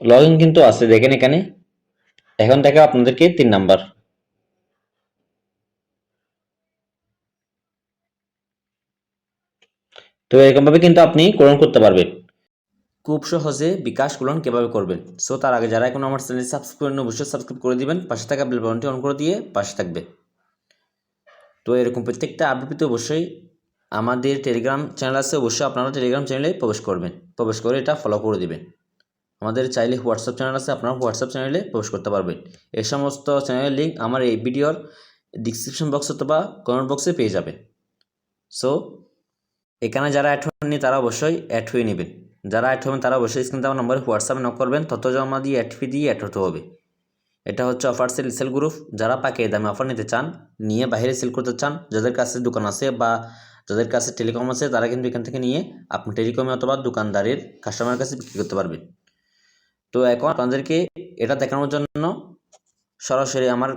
Log in কিন্তু আছে দেখেন এখানে। এখন থেকে আপনাদেরকে তিন নাম্বার। তো এরকমভাবে কিন্তু আপনি পূরণ করতে পারবেন। খুব সহজে বিকাশ পূরণ কীভাবে করবেন? সো তার আগে যারা এখন আমার চ্যানেল সাবস্ক্রাইব করেন অবশ্যই সাবস্ক্রাইব করে দিবেন। পাশে থাকা বেল বাটনটি অন করে দিয়ে পাশে থাকবে। তো এরকম প্রত্যেকটা আপডেট অবশ্যই আমাদের টেলিগ্রাম চ্যানেল আছে, অবশ্যই আপনারা টেলিগ্রাম চ্যানেলে প্রবেশ করবেন। প্রবেশ করে এটা ফলো করে দিবেন। আমাদের চাইলে হোয়াটসঅ্যাপ চ্যানেল আছে, আপনারা হোয়াটসঅ্যাপ চ্যানেলে প্রবেশ করতে পারবেন। এই সমস্ত চ্যানেলের লিঙ্ক আমার এই ভিডিওর ডিসক্রিপশন বক্স অথবা কমেন্ট বক্সে পেয়ে যাবেন। সো এখানে যারা অ্যাড হননি তারা অবশ্যই অ্যাড হয়ে নেবেন। যারা অ্যাড হবেন তারা অবশ্যই স্ক্রিন আমার নম্বরে হোয়াটসঅ্যাপে নক করবেন, তত জমা দিয়ে অ্যাড ফি দিয়ে অ্যাড হতে হবে। এটা হচ্ছে অফার সেল সেল গ্রুপ যারা পাকে দামে অফার নিতে চান, নিয়ে বাইরে সেল করতে চান, যাদের কাছে দোকান আছে বা যাদের কাছে টেলিকম আছে, তারা কিন্তু এখান থেকে নিয়ে আপনি টেলিকমে অথবা দোকানদারের কাস্টমারের কাছে বিক্রি করতে পারবেন। তো এখন আপনাদেরকে এটা দেখানোর জন্য সরাসরি আমার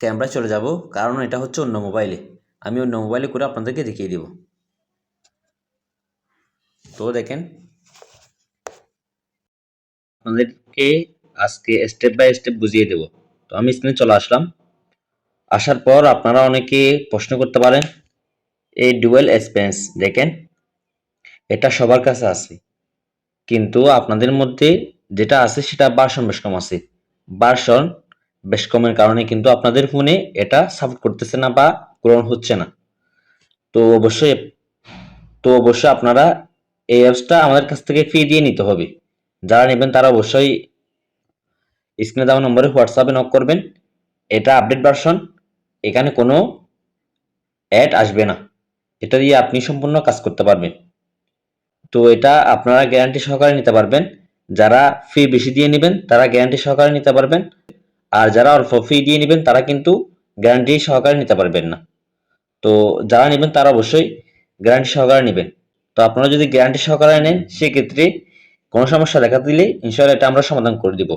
ক্যামেরায় চলে যাব। কারণ এটা হচ্ছে অন্য মোবাইলে আমি অন্য মোবাইলে করে আপনাদেরকে দেখিয়ে দেব। তো দেখেন। আপনাদেরকে আজকে স্টেপ বাই স্টেপ বুঝিয়ে দেব। তো আমি স্ক্রিনে চলে আসলাম। আসার পর আপনারা অনেকে প্রশ্ন করতে পারেন, এই ডুয়েল এক্সপেন্স দেখেন, এটা সবার কাছে আছে। কিন্তু আপনাদের মধ্যে যেটা আছে সেটা বার্সন বেশ কম আছে। বার্সন বেশ কমের কারণে কিন্তু আপনাদের ফোনে এটা সাপোর্ট করতেছে না বা গ্রহণ হচ্ছে না। তো অবশ্যই তো অবশ্যই আপনারা এই অ্যাপসটা আমাদের কাছ থেকে ফি দিয়ে নিতে হবে। যারা নেবেন তারা অবশ্যই স্ক্রিনে দেওয়া নম্বরে হোয়াটসঅ্যাপে নক করবেন। এটা আপডেট ভার্সন এখানে কোনো অ্যাড আসবে না। এটা দিয়ে আপনি সম্পূর্ণ কাজ করতে পারবেন। তো এটা আপনারা গ্যারান্টি সহকারে নিতে পারবেন। যারা ফি বেশি দিয়ে নেবেন, তারা গ্যারান্টি সহকারে নিতে পারবেন। আর যারা অল্প ফি দিয়ে নেবেন, তারা কিন্তু গ্যারান্টি সহকারে নিতে পারবেন না। তো যারা নেবেন, তারা অবশ্যই গ্যারান্টি সহকারে নেবেন। তো আপনারা যদি গ্যারান্টি সহকারে নেন, সেক্ষেত্রে কোনো সমস্যা দেখা দিলে ইনশাল্লাহ এটা আমরা সমাধান করে দিব।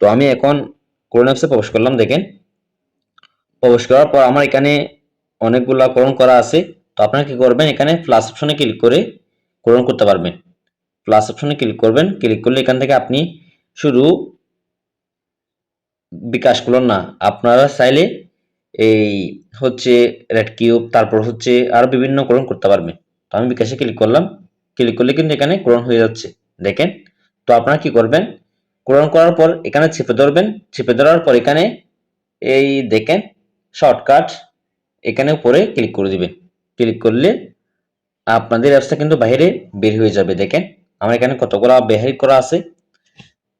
তো আমি এখন কোরআন অ্যাপসে প্রবেশ করলাম, দেখেন। প্রবেশ করার পর আমার এখানে অনেকগুলা করণ করা আছে। তো আপনারা কি করবেন, এখানে প্লাস অপশনে ক্লিক করে পূরণ করতে পারবেন। প্লাস অপশনে ক্লিক করবেন। ক্লিক করলে এখান থেকে আপনি শুধু বিকাশ করুন না, আপনারা চাইলে এই হচ্ছে রেড কিউব তারপর হচ্ছে আরও বিভিন্ন করণ করতে পারবেন তো আমি বিকাশে ক্লিক করলাম। ক্লিক করলে কিন্তু এখানে করণ হয়ে যাচ্ছে। দেখেন, তো আপনারা কি করবেন? করণ করার পর এখানে চেপে ধরবেন। চেপে ধরার পর এখানে এই দেখেন শর্টকাট এখানে উপরে ক্লিক করে দিবেন। ক্লিক করলে আপনাদের অ্যাপসটা কিন্তু বাইরে বের হয়ে যাবে। দেখেন আমার এখানে কতগুলো বের করা আছে।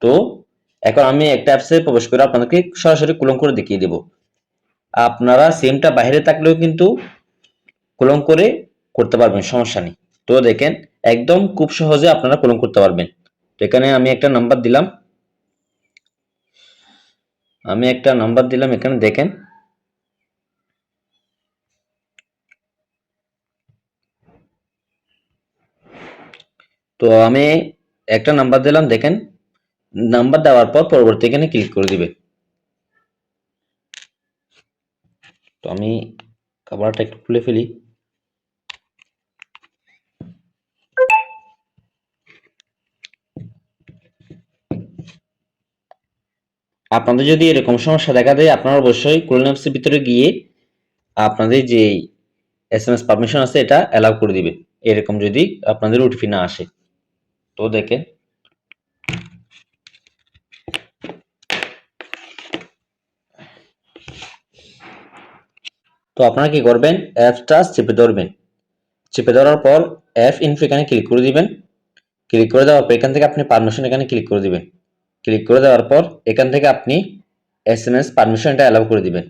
তো এখন আমি একটা অ্যাপসে প্রবেশ করে আপনাদেরকে সরাসরি কুলং করে দেখিয়ে দেব। আপনারা সিমটা বাইরে থাকলেও কিন্তু কুলং করে করতে পারবেন, সমস্যা নেই। তো দেখেন, একদম খুব সহজে আপনারা কুলং করতে পারবেন। তো এখানে আমি একটা নাম্বার দিলাম। আমি একটা নাম্বার দিলাম এখানে, দেখেন। তো আমি একটা নাম্বার দিলাম, দেখেন। নাম্বার দেওয়ার পর পরবর্তী এখানে ক্লিক করে দিবে। তো আমি খাবারটা একটু খুলে ফেলি। আপনাদের যদি এরকম সমস্যা দেখা দেয়, আপনারা অবশ্যই কুলিন অ্যাপসের ভিতরে গিয়ে আপনাদের যে এস এম এস পারমিশন আছে, এটা অ্যালাউ করে দিবে। এরকম যদি আপনাদের ওটিপি না আসে। তো দেখেন। তো আপনারা কি করবেন? অ্যাপসটা চেপে ধরবেন। চেপে ধরার পর অ্যাপ ইনফো এখানে ক্লিক করে দিবেন। ক্লিক করে দেওয়ার পর এখান থেকে আপনি পারমিশন এখানে ক্লিক করে দিবেন। ক্লিক করে দেওয়ার পর এখান থেকে আপনি এস এম এস পারমিশনটা অ্যালাউ করে দিবেন।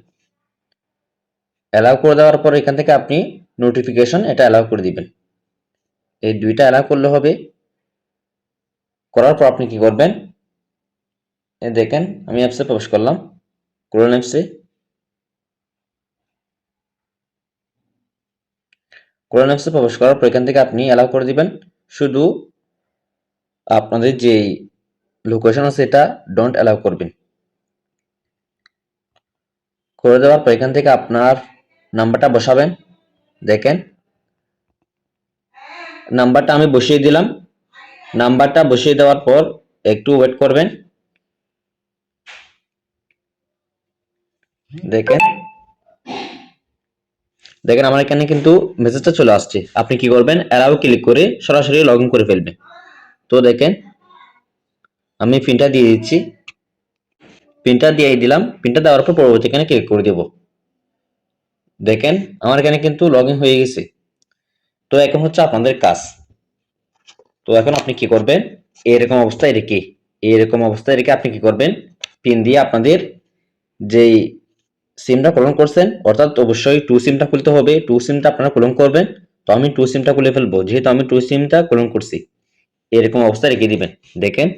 অ্যালাউ করে দেওয়ার পর এখান থেকে আপনি নোটিফিকেশন এটা অ্যালাউ করে দিবেন। এই দুইটা অ্যালাউ করলে হবে। করার পর আপনি কি করবেন? দেখেন, আমি অ্যাপসে প্রবেশ করলাম। ক্রোন অ্যাপসে ক্রোন অ্যাপসে প্রবেশ করার পর এখান থেকে আপনি অ্যালাউ করে দিবেন। শুধু আপনাদের যে লোকেশন আছে এটা ডোন্ট অ্যালাউ করবেন। করে দেওয়ার পর এখান থেকে আপনার নাম্বারটা বসাবেন। দেখেন নাম্বারটা আমি বসিয়ে দিলাম। নাম্বারটা বসিয়ে দেওয়ার পর একটু ওয়েট করবেন। দেখেন। দেখেন, আমার এখানে কিন্তু মেসেজটা চলে আসছে। আপনি কি করবেন? অ্যালাউ ক্লিক করে সরাসরি লগ করে ফেলবেন। তো দেখেন, আমি পিনটা দিয়ে দিচ্ছি। পিনটা দিয়ে দিলাম। পিনটা দেওয়ার পর পরবর্তী এখানে ক্লিক করে দেব। দেখেন, আমার এখানে কিন্তু লগ হয়ে গেছে। তো এখন হচ্ছে আপনাদের কাজ। তো এখন আপনি কি করবেন? এরকম অবস্থায় রেখে এরকম অবস্থায় রেখে আপনি কি করবেন? পিন দিয়ে আপনাদের যেই সিমটা কলন করছেন, অর্থাৎ অবশ্যই টু সিমটা খুলতে হবে। টু সিমটা আপনারা কলন করবেন। তো আমি টু সিমটা খুলে ফেলব। যেহেতু আমি টু সিমটা কলন করছি, এরকম অবস্থায় রেখে দিবেন। দেখেন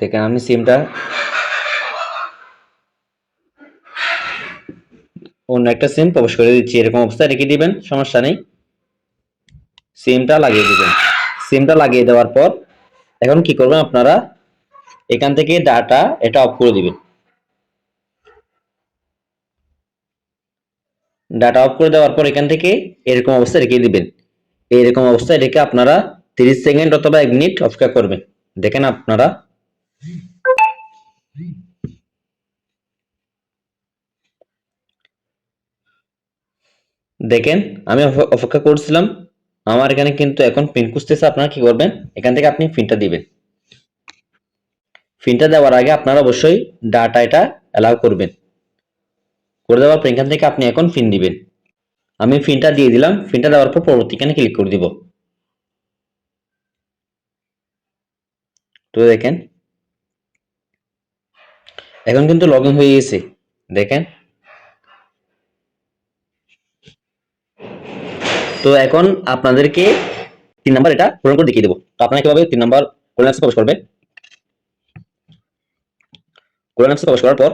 দেখেন আমি সিমটা অন্য একটা সিম প্রবেশ করে দিচ্ছি, এরকম অবস্থায় রেখে দিবেন, সমস্যা নেই। সিমটা লাগিয়ে দিবেন। সিমটা লাগিয়ে দেওয়ার পর এখন কি করবেন আপনারা? এখান থেকে ডাটা এটা অফ করে দিবেন। ডাটা অফ করে দেওয়ার পর এখান থেকে এরকম অবস্থায় রেখে দিবেন। এরকম অবস্থায় রেখে আপনারা তিরিশ সেকেন্ড অথবা এক মিনিট অপেক্ষা করবেন। দেখেন আপনারা দেখেন, আমি অপেক্ষা করছিলাম। আমার এখানে কিন্তু এখন পিন খুঁজতেছে, আপনারা কি করবেন? এখান থেকে আপনি পিনটা দিবেন। পিনটা দেওয়ার আগে আপনারা অবশ্যই ডাটা এটা অ্যালাউ করবেন। করে দেওয়ার পর এখান থেকে আপনি এখন পিন দিবেন। আমি পিনটা দিয়ে দিলাম। পিনটা দেওয়ার পর পরবর্তী এখানে ক্লিক করে দিব। তো দেখেন এখন কিন্তু লগ ইন হয়ে গেছে। দেখেন। তো এখন আপনাদেরকে তিন নাম্বার এটা পূরণ করে দেখিয়ে দেবো। তো আপনারা কীভাবে তিন নাম্বার কোরআন প্রবেশ করবেন? কোরআন প্রবেশ করার পর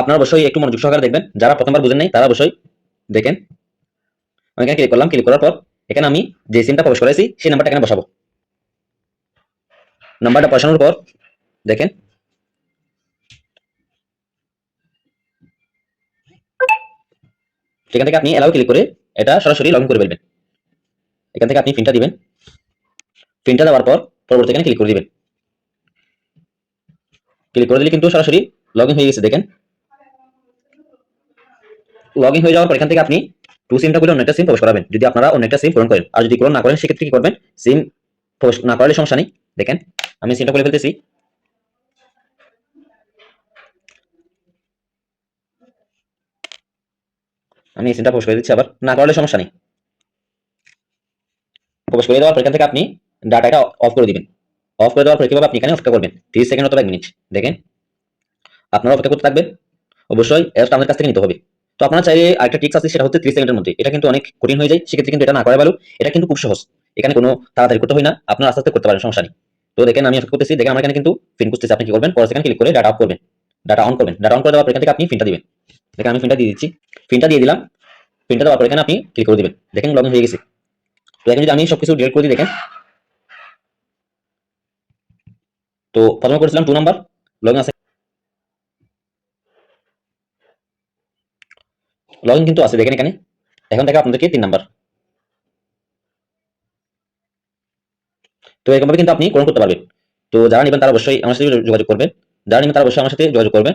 আপনারা অবশ্যই একটু মনোযোগ সহকারে দেখবেন। যারা প্রথমবার বুঝেন নাই, তারা অবশ্যই দেখেন। আমি এখানে ক্লিক করলাম ক্লিক করার পর এখানে আমি যে সিমটা প্রবেশ করেছি, সেই নাম্বারটা এখানে বসাবো। নাম্বারটা বসানোর পর দেখেন। সেখান থেকে আপনি অ্যালাউ ক্লিক করে এটা সরাসরি লগ ইন করে ফেলবেন। এখান থেকে আপনি পিনটা দিবেন। পিনটা দেওয়ার পর পরবর্তী এখানে ক্লিক করে দিবেন। ক্লিক করে দিলে কিন্তু সরাসরি লগ ইন হয়ে গেছে, দেখেন। লগ ইন হয়ে যাওয়ার পর এখান থেকে আপনি টু সিমটা খুলে অন্য একটা সিম প্রবেশ করাবেন। যদি আপনারা অন্য একটা সিম পূরণ করেন। আর যদি পূরণ না করেন, সেক্ষেত্রে কি করবেন? সিম প্রবেশ না করলে সমস্যা নেই। দেখেন, আমি সিমটা খুলে ফেলতেছি। আমি এই সিমটা প্রবেশ করে দিচ্ছি আবার। না করলে সমস্যা নেই। প্রবেশ করে দেওয়ার পর এখান থেকে আপনি ডাটাটা অফ করে দিবেন। অফ করে দেওয়ার পর কীভাবে আপনি এখানে অপেক্ষা করবেন? তিরিশ সেকেন্ড অথবা এক মিনিট দেখেন, আপনারা অপেক্ষা করতে থাকবেন। অবশ্যই অ্যাপটা আমাদের কাছ থেকে নিতে হবে। তো আপনারা চাইলে আরেকটা টিক্স আছে, সেটা হচ্ছে ত্রিশ সেকেন্ডের মধ্যে। এটা কিন্তু অনেক কঠিন হয়ে যায়, সেক্ষেত্রে কিন্তু এটা না করা ভালো। এটা কিন্তু খুব সহজ। এখানে কোনো তাড়াতাড়ি করতে হয় না। আপনারা আস্তে আস্তে করতে পারেন, সমস্যা নেই। তো দেখেন, আমি অপেক্ষা করতেছি। দেখেন, আমার এখানে কিন্তু পিন খুঁজতেছি। আপনি কি করবেন? পরে সেখানে ক্লিক করে ডাটা অফ করবেন। ডাটা অন করবেন। ডাটা অন করে দেওয়ার পর এখান থেকে আপনি পিনটা দিবেন। দেখেন আমি পিনটা দিয়ে দিচ্ছি। পিনটা দিয়ে দিলাম। পিনটা দেওয়ার পর এখানে আপনি ক্লিক করে দিবেন। দেখেন লগ হয়ে গেছে। তো এখানে যদি আমি সবকিছু ডিলিট করে দিই, দেখেন। তো প্রথমে করেছিলাম টু নাম্বার লগ আছে। লগ কিন্তু আছে, দেখেন এখানে। এখন থেকে আপনাদেরকে তিন নাম্বার তো এরকমভাবে কিন্তু আপনি গ্রহণ করতে পারবেন। তো যারা নেবেন তারা অবশ্যই আমার সাথে যোগাযোগ করবেন। যারা নেবেন তারা অবশ্যই আমার সাথে যোগাযোগ করবেন।